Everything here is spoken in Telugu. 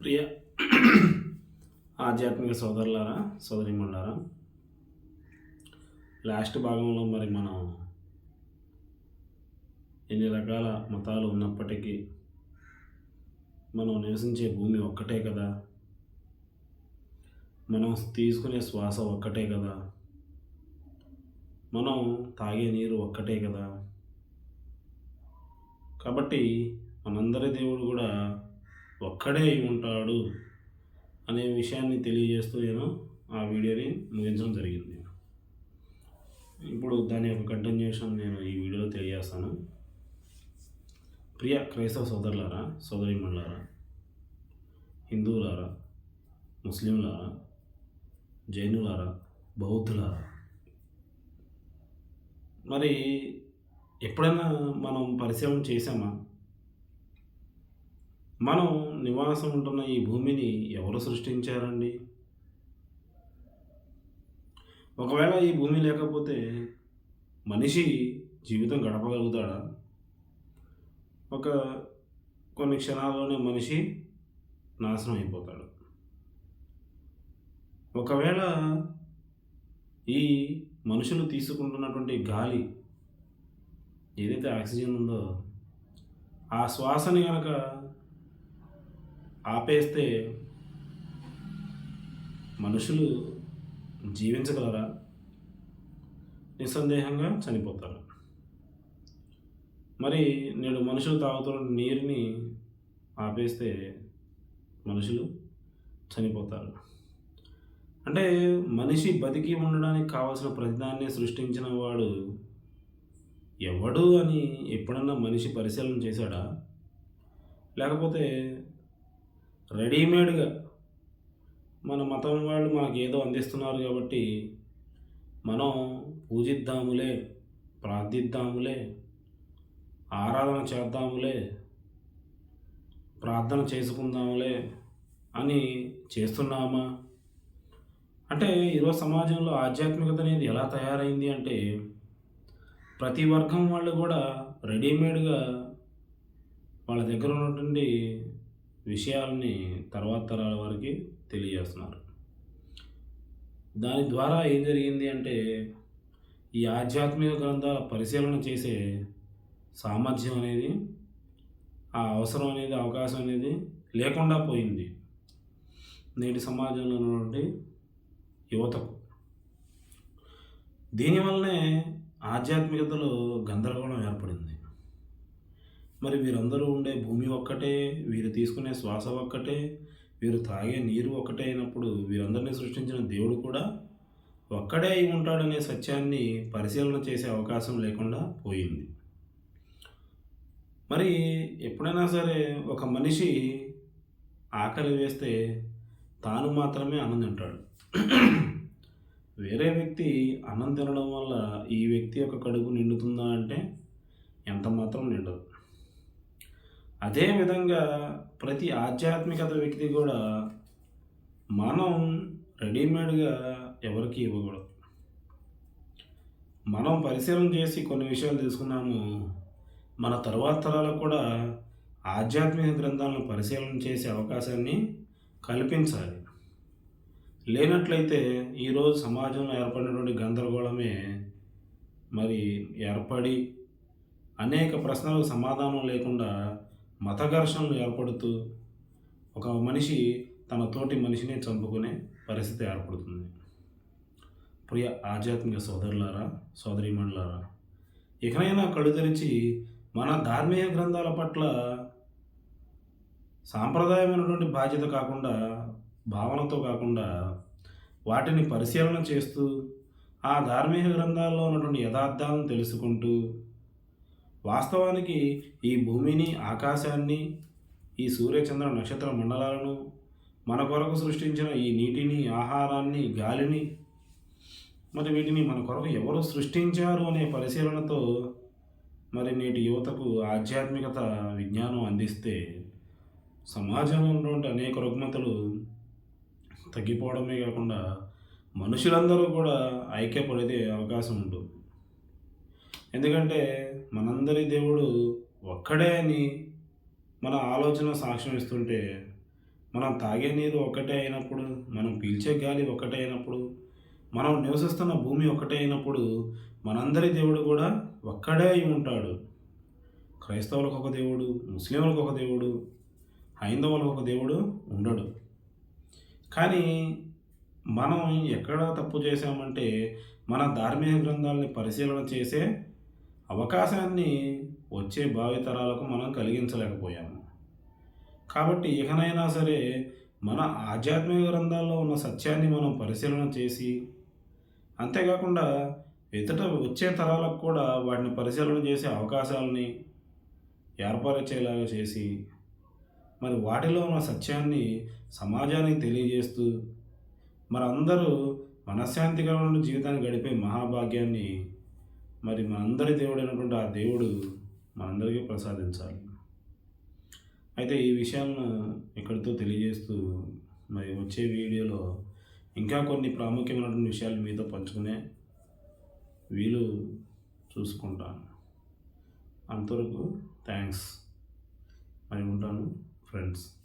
ప్రియ ఆధ్యాత్మిక సోదరులారా సోదరిమణులారా లాస్ట్ భాగంలో మరి మనం ఎన్ని రకాల మతాలు ఉన్నప్పటికీ మనం నివసించే భూమి ఒక్కటే కదా? మనం తీసుకునే శ్వాస ఒక్కటే కదా? మనం తాగే నీరు ఒక్కటే కదా? కాబట్టి మనందరి దేవుడు కూడా ఒక్కడే ఉంటాడు అనే విషయాన్ని తెలియజేస్తూ నేను ఆ వీడియోని ముగించడం జరిగింది. ఇప్పుడు దాని యొక్క కంటిన్యూషన్ నేను ఈ వీడియోలో తెలియజేస్తాను. ప్రియ క్రైస్తవ సోదరులారా సోదరిమణులారా హిందువులారా ముస్లింలారా జైనులారా బౌద్ధులారా మరి ఎప్పుడైనా మనం పరిశ్రమం చేసామా మనం నివాసం ఉంటున్న ఈ భూమిని ఎవరు సృష్టించారండి? ఒకవేళ ఈ భూమి లేకపోతే మనిషి జీవితం గడపగలుగుతాడా? ఒక కొన్ని క్షణాల్లోనే మనిషి నాశనం అయిపోతాడు. ఒకవేళ ఈ మనుషులు తీసుకుంటున్నటువంటి గాలి ఏదైతే ఆక్సిజన్ ఉందో ఆ శ్వాసని కనుక ఆపేస్తే మనుషులు జీవించగలరా? నిస్సందేహంగా చనిపోతారు. మరి నేడు మనుషులు తాగుతున్న నీరుని ఆపేస్తే మనుషులు చనిపోతారు. అంటే మనిషి బతికి ఉండడానికి కావాల్సిన ప్రతిదాన్ని సృష్టించిన వాడు ఎవడు అని ఎప్పుడన్నా మనిషి పరిశీలన చేశాడా? లేకపోతే రెడీమేడ్గా మన మతం వాళ్ళు మనకు ఏదో అందిస్తున్నారు కాబట్టి మనం పూజిద్దాములే ప్రార్థిద్దాములే ఆరాధన చేద్దాములే ప్రార్థన చేసుకుందాములే అని చేస్తున్నామా? అంటే ఈరోజు సమాజంలో ఆధ్యాత్మికత అనేది ఎలా తయారైంది అంటే ప్రతి వర్గం వాళ్ళు కూడా రెడీమేడ్గా వాళ్ళ దగ్గర ఉన్నటువంటి విషయాలని తర్వాత తరాల వారికి తెలియజేస్తున్నారు. దాని ద్వారా ఏం జరిగింది అంటే ఈ ఆధ్యాత్మిక గ్రంథాల పరిశీలన చేసే సామర్థ్యం అనేది ఆ అవసరం అనేది అవకాశం అనేది లేకుండా పోయింది. నేటి సమాజంలో ఉన్నటువంటి యువతకు. దీనివల్లనే ఆధ్యాత్మికతలో గందరగోళం ఏర్పడింది. మరి వీరందరూ ఉండే భూమి ఒక్కటే వీరు తీసుకునే శ్వాస ఒక్కటే వీరు తాగే నీరు ఒక్కటే అయినప్పుడు వీరందరినీ సృష్టించిన దేవుడు కూడా ఒక్కడే అయి ఉంటాడనే సత్యాన్ని పరిశీలన చేసే అవకాశం లేకుండా పోయింది. మరి ఎప్పుడైనా సరే ఒక మనిషి ఆకలి వేస్తే తాను మాత్రమే అన్నం తింటాడు వేరే వ్యక్తి అన్నం తినడం వల్ల ఈ వ్యక్తి యొక్క కడుపు నిండుతుందా అంటే ఎంత మాత్రం నిండదు. అదేవిధంగా ప్రతి ఆధ్యాత్మికత వ్యక్తి కూడా మనం రెడీమేడ్గా ఎవరికి ఇవ్వకూడదు. మనం పరిశీలన చేసి కొన్ని విషయాలు తీసుకున్నాము మన తరువాత తరాలకు కూడా ఆధ్యాత్మిక గ్రంథాలను పరిశీలన చేసే అవకాశాన్ని కల్పించాలి. లేనట్లయితే ఈరోజు సమాజంలో ఏర్పడినటువంటి గందరగోళమే మరి ఏర్పడి అనేక ప్రశ్నలకు సమాధానం లేకుండా మత ఘర్షణలు ఏర్పడుతూ ఒక మనిషి తన తోటి మనిషిని చంపుకునే పరిస్థితి ఏర్పడుతుంది. ప్రియ ఆధ్యాత్మిక సోదరులారా సోదరీమణులారా ఇకనైనా కళ్ళు తెరిచి మన ధార్మిక గ్రంథాల పట్ల సాంప్రదాయమైనటువంటి బాధ్యత కాకుండా భావనతో కాకుండా వాటిని పరిశీలన చేస్తూ ఆ ధార్మిక గ్రంథాల్లో ఉన్నటువంటి యథార్థాలను తెలుసుకుంటూ వాస్తవానికి ఈ భూమిని ఆకాశాన్ని ఈ సూర్యచంద్ర నక్షత్ర మండలాలను మన కొరకు సృష్టించిన ఈ నీటిని ఆహారాన్ని గాలిని మరి వీటిని మన కొరకు ఎవరు సృష్టించారు అనే పరిశీలనతో మరి నేటి యువతకు ఆధ్యాత్మికత విజ్ఞానం అందిస్తే సమాజంలో ఉన్నటువంటి అనేక రుగ్మతలు తగ్గిపోవడమే కాకుండా మనుషులందరూ కూడా ఐక్యపడితే అవకాశం ఉంటుంది. ఎందుకంటే మనందరి దేవుడు ఒక్కడే అని మన ఆలోచన సాక్ష్యం ఇస్తుంటే మనం తాగే నీరు ఒకటే అయినప్పుడు మనం పీల్చే గాలి ఒకటే అయినప్పుడు మనం నివసిస్తున్న భూమి ఒకటే అయినప్పుడు మనందరి దేవుడు కూడా ఒక్కడే అయి ఉంటాడు. క్రైస్తవులకు ఒక దేవుడు ముస్లింలకు ఒక దేవుడు హైందవులకు ఒక దేవుడు ఉండడు. కానీ మనం ఎక్కడ తప్పు చేశామంటే మన ధార్మిక గ్రంథాలని పరిశీలన చేసే అవకాశాన్ని వచ్చే భావితరాలకు మనం కలిగించలేకపోయాము. కాబట్టి ఇకనైనా సరే మన ఆధ్యాత్మిక గ్రంథాల్లో ఉన్న సత్యాన్ని మనం పరిశీలన చేసి అంతేకాకుండా ఎదుట వచ్చే తరాలకు కూడా వాటిని పరిశీలన చేసే అవకాశాలని ఏర్పరిచేలాగా చేసి మరి వాటిలో ఉన్న సత్యాన్ని సమాజానికి తెలియజేస్తూ మరందరూ అందరూ మనశ్శాంతికరమైన జీవితాన్ని గడిపే మహాభాగ్యాన్ని మరి మనందరి దేవుడైనటువంటి ఆ దేవుడు మనందరికీ ప్రసాదించాలి. అయితే ఈ విషయాలను ఇక్కడితో తెలియజేస్తూ మరి వచ్చే వీడియోలో ఇంకా కొన్ని ప్రాముఖ్యమైనటువంటి విషయాలు మీతో పంచుకునే వీలు చూసుకుంటాను. అంతవరకు థ్యాంక్స్ మరి ఉంటాను ఫ్రెండ్స్